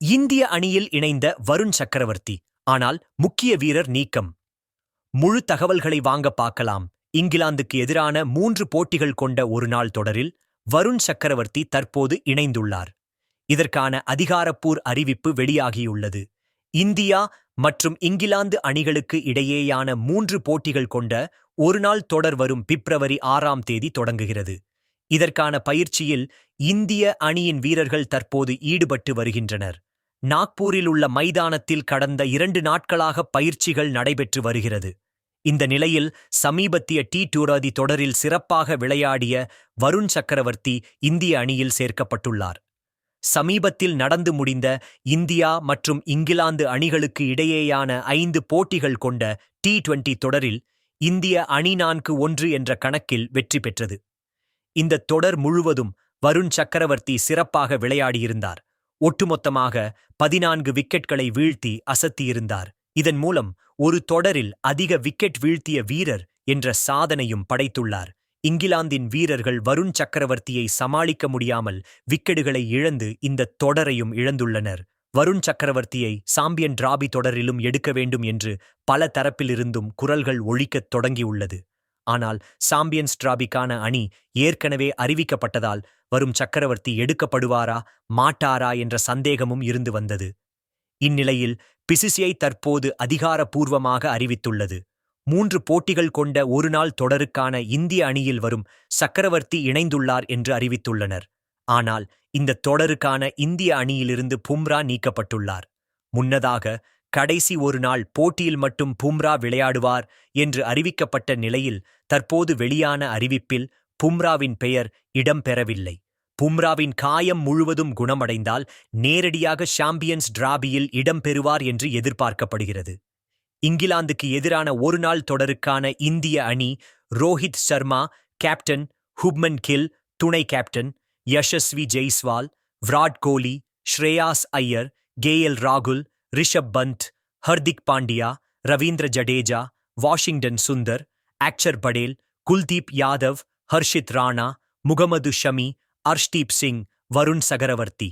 இந்திய அணியில் இணைந்த வருண் சக்கரவர்த்தி. ஆனால் முக்கிய வீரர் நீக்கம். முழு தகவல்களை வாங்க பார்க்கலாம். இங்கிலாந்துக்கு எதிரான மூன்று போட்டிகள் கொண்ட ஒருநாள் தொடரில் வருண் சக்கரவர்த்தி தற்போது இணைந்துள்ளார். இதற்கான அதிகாரப்பூர் அறிவிப்பு வெளியாகியுள்ளது. இந்தியா மற்றும் இங்கிலாந்து அணிகளுக்கு இடையேயான மூன்று போட்டிகள் கொண்ட ஒருநாள் தொடர் வரும் பிப்ரவரி ஆறாம் தேதி தொடங்குகிறது. இதற்கான பயிற்சியில் இந்திய அணியின் வீரர்கள் தற்போது ஈடுபட்டு வருகின்றனர். நாக்பூரில் உள்ள மைதானத்தில் கடந்த இரண்டு நாட்களாக பயிற்சிகள் நடைபெற்று வருகிறது. இந்த நிலையில் சமீபத்திய டி டூராதி தொடரில் சிறப்பாக விளையாடிய வருண் சக்கரவர்த்தி இந்திய அணியில் சேர்க்கப்பட்டுள்ளார். சமீபத்தில் நடந்து முடிந்த இந்தியா மற்றும் இங்கிலாந்து அணிகளுக்கு இடையேயான ஐந்து போட்டிகள் கொண்ட டி டுவெண்டி தொடரில் இந்திய அணி நான்கு ஒன்று என்ற கணக்கில் வெற்றி பெற்றது. இந்த தொடர் முழுவதும் வருண் சக்கரவர்த்தி சிறப்பாக விளையாடியிருந்தார். ஒட்டுமொத்தமாக பதினான்கு விக்கெட்களை வீழ்த்தி அசத்தியிருந்தார். இதன் மூலம் ஒரு தொடரில் அதிக விக்கெட் வீழ்த்திய வீரர் என்ற சாதனையும் படைத்துள்ளார். இங்கிலாந்தின் வீரர்கள் வருண் சக்கரவர்த்தியை சமாளிக்க முடியாமல் விக்கெட்டுகளை இழந்து இந்த தொடரையும் இழந்துள்ளனர். வருண் சக்கரவர்த்தியை சாம்பியன் டிராபி தொடரிலும் எடுக்க வேண்டும் என்று பல தரப்பிலிருந்தும் குரல்கள் ஒழிக்கத் தொடங்கியுள்ளது. ஆனால் சாம்பியன்ஸ் டிராபிக்கான அணி ஏற்கனவே அறிவிக்கப்பட்டதால் வரும் சக்கரவர்த்தி எடுக்கப்படுவாரா மாட்டாரா என்ற சந்தேகமும் இருந்து வந்தது. இந்நிலையில் பிசிசிஐ தற்போது அதிகாரப்பூர்வமாக அறிவித்துள்ளது. மூன்று போட்டிகள் கொண்ட ஒருநாள் தொடருக்கான இந்திய அணியில் வரும் சக்கரவர்த்தி இணைந்துள்ளார் என்று அறிவித்துள்ளனர். ஆனால் இந்த தொடருக்கான இந்திய அணியிலிருந்து பும்ரா நீக்கப்பட்டுள்ளார். முன்னதாக கடைசி ஒரு நாள் போட்டியில் மட்டும் பும்ரா விளையாடுவார் என்று அறிவிக்கப்பட்ட நிலையில் தற்போது வெளியான அறிவிப்பில் பும்ராவின் பெயர் இடம்பெறவில்லை. பும்ராவின் காயம் முழுவதும் குணமடைந்தால் நேரடியாக சாம்பியன்ஸ் டிராபியில் இடம்பெறுவார் என்று எதிர்பார்க்கப்படுகிறது. இங்கிலாந்துக்கு எதிரான ஒருநாள் தொடருக்கான இந்திய அணி ரோஹித் சர்மா கேப்டன் ஹுப்மன் கில் துணை captain Yashasvi Jaiswal Virat Kohli Shreyas Iyer K L ராகுல் ऋषभ बंत हार्दिक पांड्या रविंद्र जडेजा वॉशिंगटन सुंदर एक्चर बडेल कुलदीप यादव हर्षित राणा मुगमदु शमी अर्शदीप सिंह वरुण सगरवर्ती